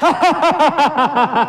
ha ha ha ha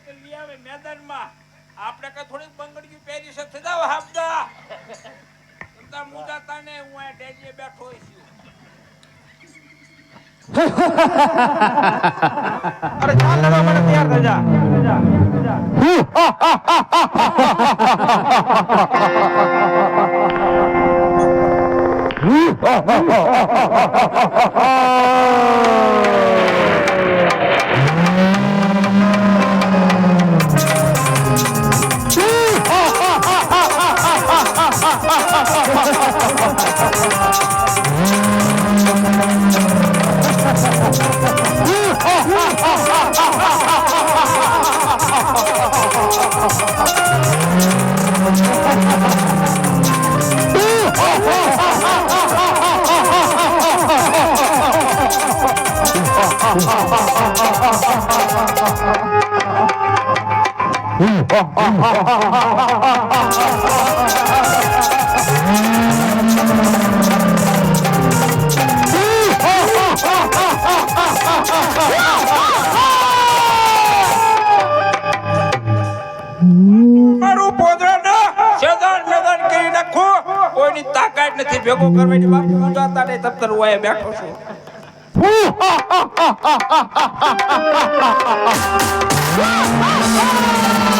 કે લઈ આવે મેદાનમાં આપણે કઈ થોડીક બંગડી પહેરી છે જાવ હાફતા મુદા તાને હું આ ડેડીએ બેઠો છું. અરે ચાલ લડવા માટે તૈયાર થઈ જા મારું પોદરાને સેદાન મેદાન કરી નાખો કોઈની તાકાત નથી. ભેગો કરવાની બાપુ નહીં. તબતર હું બેઠો છું. 呜哈哈哈哈哈哈哈哈哈哈哈哈哈哈哈哈哈哈。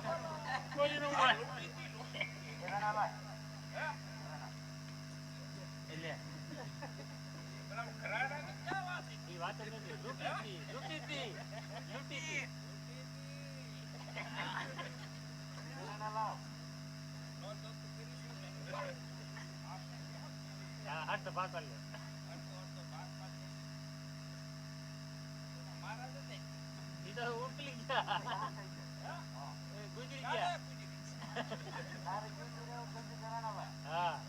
ધંધો કરીને મને માર્યો કિરણાભાઈ, કિરણા લાવ. તારે જીવતું રહેવું ગમતું કિરણાભાઈ.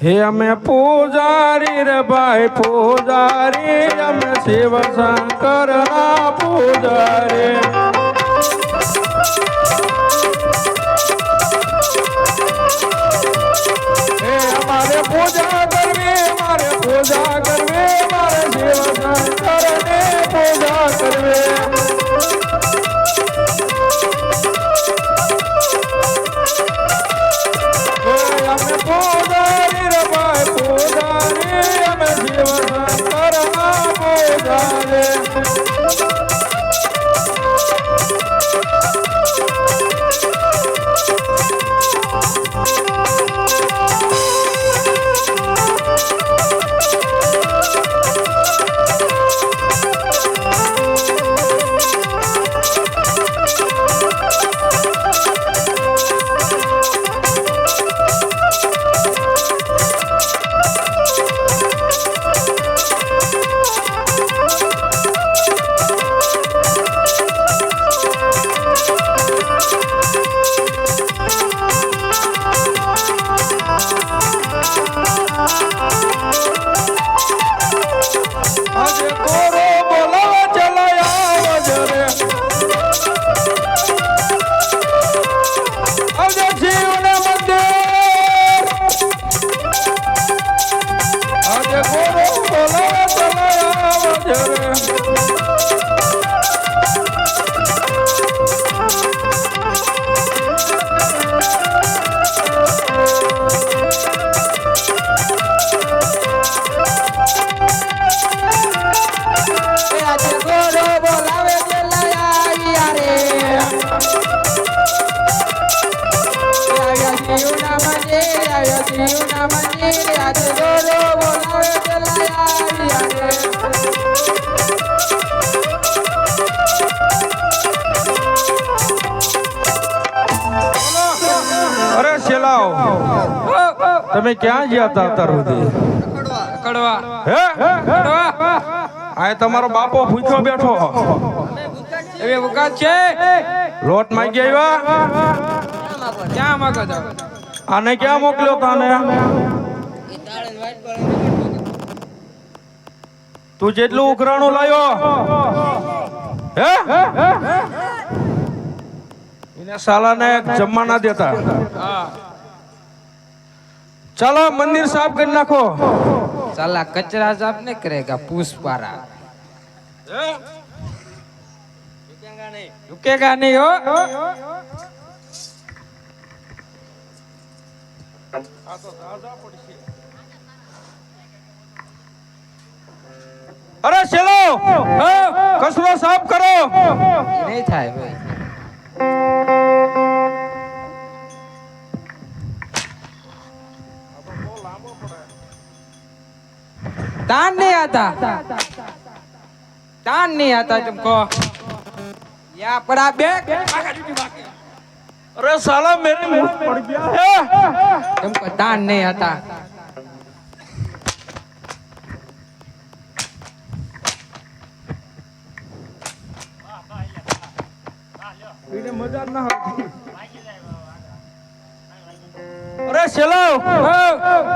હે અમે પૂજારી રે ભાઈ પૂજારી અમે શિવ શંકર ના પૂજારી અરે શેલાઓ તમે ક્યાં ગયા હતા અત્યાર સુધી કડવા હે કડવા આ તમારો બાપો ભૂખ્યો બેઠો હવે વખત છે લોટ માંગી આવ્યા ક્યાં માંગો છો આને ક્યાં મોકલ્યો તાને તું જેટલું ઉઘરાણું લાયો. સાલાને જમવા ના દેતા. ચાલો મંદિર સાફ કરી નાખો. ચાલા કચરા સાફની કરે કા પુષ્પારા? ઝુકેગા નહીં. ઝુકેગા નહીં હો. અરે શેલો કચરો સાફ કરો નહીં થાય ભાઈ તાન નહીં આતા તાન નહીં આતા તુમકો યા પડા બે अरे साला मेरे मुँह पड़ गया है। तुमको दान नहीं आता। अरे चलो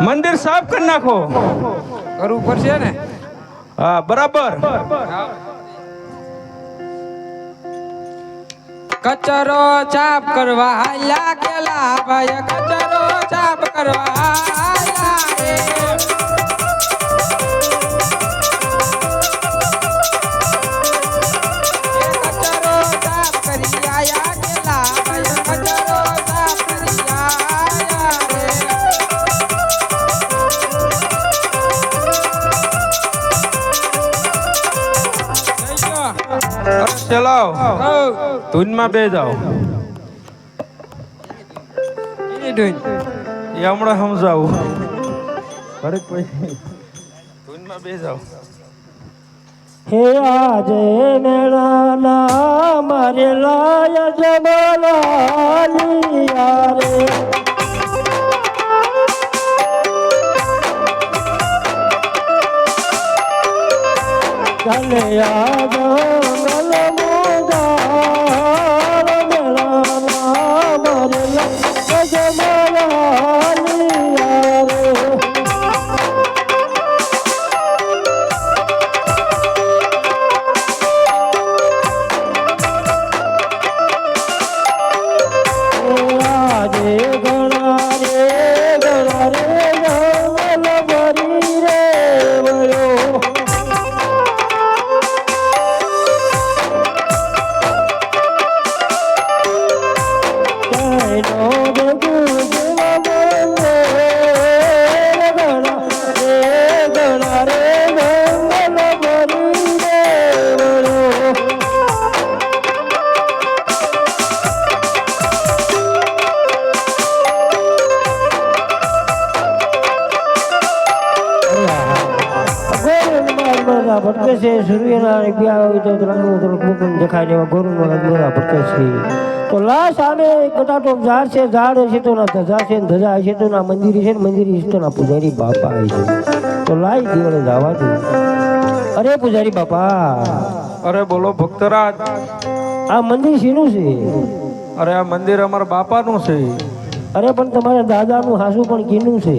मंदिर साफ़ करना को करू पर से ने? हाँ बराबर। हाँ। કચરો ચાપ કરવા હાલ્યા ગેલા ભાઈ કચરો ચાપ કરવા કચરો સાફ કરી આયા કેલા ભાઈ કચરો સાફ કરી આયા રે ધૂનમાં બે જાઓ. એ હમણાં સમજાવું. ઘરે પછી ધૂનમાં બે જાઓ. હે આજે મેળાના મારે લાય જમાલાની યારે. चले आ ભટકે છે સૂર્યના બ્યા હોય તો રંગનું ત્રણ મુકુંદ દેખાય ગોરુમાં ગોરુનો રંગના ભટકે છે. તો લાશ સામે કટાટો ઝાડ છે ઝાડ છે તો ના ધજા છે ને ધજા છે તો ના મંદિર છે ને મંદિર છે તો ના પૂજારી બાપા આવે છે. તો લાઈ દિવડે જવા દે. અરે પૂજારી બાપા. અરે બોલો ભક્તરાજ. આ મંદિર શીનું છે? અરે આ મંદિર અમારા બાપાનું છે. અરે પણ તમારા દાદાનું હાસુ પણ કીનું છે?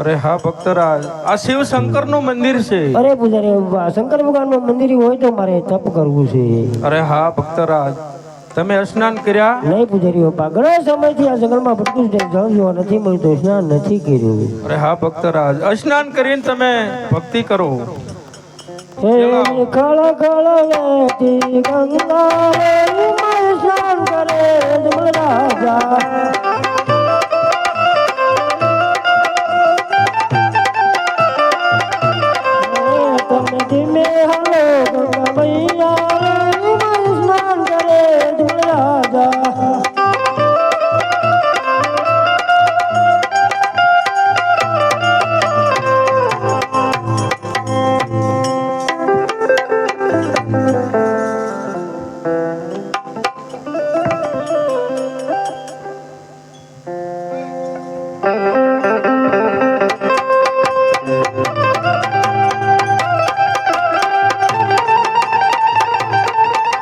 અરે હા ભક્તરાજ. આ શિવ શંકરનું મંદિર છે. અરે પૂજારી શંકર શંકર ભગવાનનું મંદિર હોય તો મારે તપ કરવું છે. અરે હા ભક્તરાજ. તમે સ્નાન કર્યા? નહીં પૂજારી બાપા. ઘણા સમયથી આ જંગલમાં ભટકું જળ જોવા નથી મળતું સ્નાન નથી કર્યું. અરે હા ભક્તરાજ. સ્નાન કરીને તમે ભક્તિ કરો. હે ખળ ખળ વહેતી ગંગા રે, સ્નાન કરે જમલ રાજા.